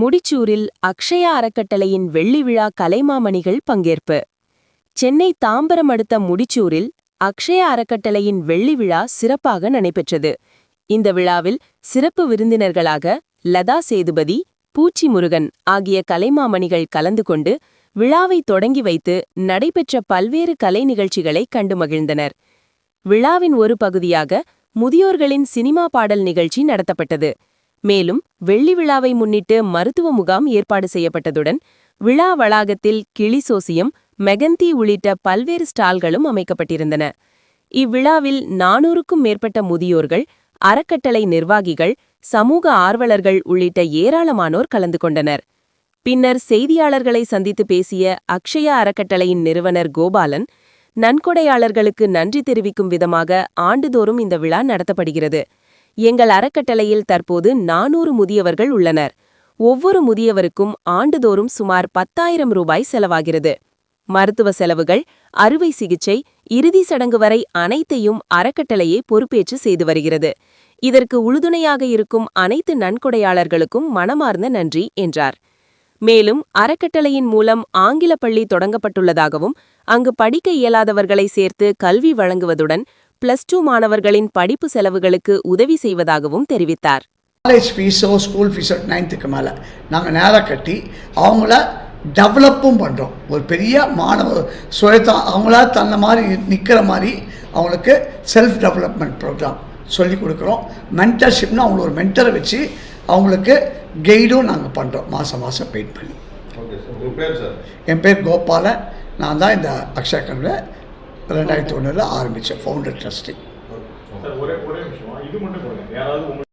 முடிச்சூரில் அக்ஷயா அறக்கட்டளையின் வெள்ளி விழா கலைமாமணிகள் பங்கேற்பு. சென்னை தாம்பரம் அடுத்த முடிச்சூரில் அக்ஷயா அறக்கட்டளையின் வெள்ளி விழா சிறப்பாக நடைபெற்றது. இந்த விழாவில் சிறப்பு விருந்தினர்களாக லதா சேதுபதி பூச்சி முருகன் ஆகிய கலைமாமணிகள் கலந்து கொண்டு விழாவை தொடங்கி வைத்து நடைபெற்ற பல்வேறு கலை நிகழ்ச்சிகளை கண்டு மகிழ்ந்தனர். விழாவின் ஒரு பகுதியாக முதியோர்களின் சினிமா பாடல் நிகழ்ச்சி நடத்தப்பட்டது. மேலும் வெள்ளி விழாவை முன்னிட்டு மருத்துவ முகாம் ஏற்பாடு செய்யப்பட்டதுடன் விழா வளாகத்தில் கிளி சோசியம் மெகந்தி உள்ளிட்ட பல்வேறு ஸ்டால்களும் அமைக்கப்பட்டிருந்தன. இவ்விழாவில் நானூறுக்கும் மேற்பட்ட முதியோர்கள் அறக்கட்டளை நிர்வாகிகள் சமூக ஆர்வலர்கள் உள்ளிட்ட ஏராளமானோர் கலந்து கொண்டனர். பின்னர் செய்தியாளர்களை சந்தித்து பேசிய அக்ஷயா அறக்கட்டளையின் நிறுவனர் கோபாலன் நன்கொடையாளர்களுக்கு நன்றி தெரிவிக்கும் விதமாக ஆண்டுதோறும் இந்த விழா நடத்தப்படுகிறது. எங்கள் அறக்கட்டளையில் தற்போது நானூறு முதியவர்கள் உள்ளனர். ஒவ்வொரு முதியவருக்கும் ஆண்டுதோறும் சுமார் பத்தாயிரம் ரூபாய் செலவாகிறது. மருத்துவ செலவுகள் அறுவை சிகிச்சை இறுதி சடங்கு வரை அனைத்தையும் அறக்கட்டளையே பொறுப்பேற்று செய்து வருகிறது. இதற்கு உறுதுணையாக இருக்கும் அனைத்து நன்கொடையாளர்களுக்கும் மனமார்ந்த நன்றி என்றார். மேலும் அறக்கட்டளையின் மூலம் ஆங்கில பள்ளி தொடங்கப்பட்டுள்ளதாகவும் அங்கு படிக்க இயலாதவர்களை சேர்த்து கல்வி வழங்குவதுடன் பிளஸ் டூ மாணவர்களின் படிப்பு செலவுகளுக்கு உதவி செய்வதாகவும் தெரிவித்தார். காலேஜ் ஃபீஸோ ஸ்கூல் ஃபீஸோ நைன்த்துக்கு மேலே. நாங்கள் நேராக கட்டி அவங்கள டெவலப்பும் பண்ணுறோம் ஒரு பெரிய மாணவ சுயத்தா அவங்களா தன்னை மாதிரி நிற்கிற மாதிரி அவங்களுக்கு செல்ஃப் டெவலப்மெண்ட் ப்ரோக்ராம் சொல்லி கொடுக்குறோம். மென்டர்ஷிப்னு அவங்கள ஒரு மென்டரை வச்சு அவங்களுக்கு கைடும் நாங்கள் பண்ணுறோம் மாதம் மாதம் பெயிட் பண்ணி. என் பேர் கோபாலன் நான் தான் இந்த அக்ஷயா கண்ணில் ரெண்டாயிரத்தி ஒன்றில் ஆரம்பித்தேன் ஃபவுண்டர் ட்ரஸ்டி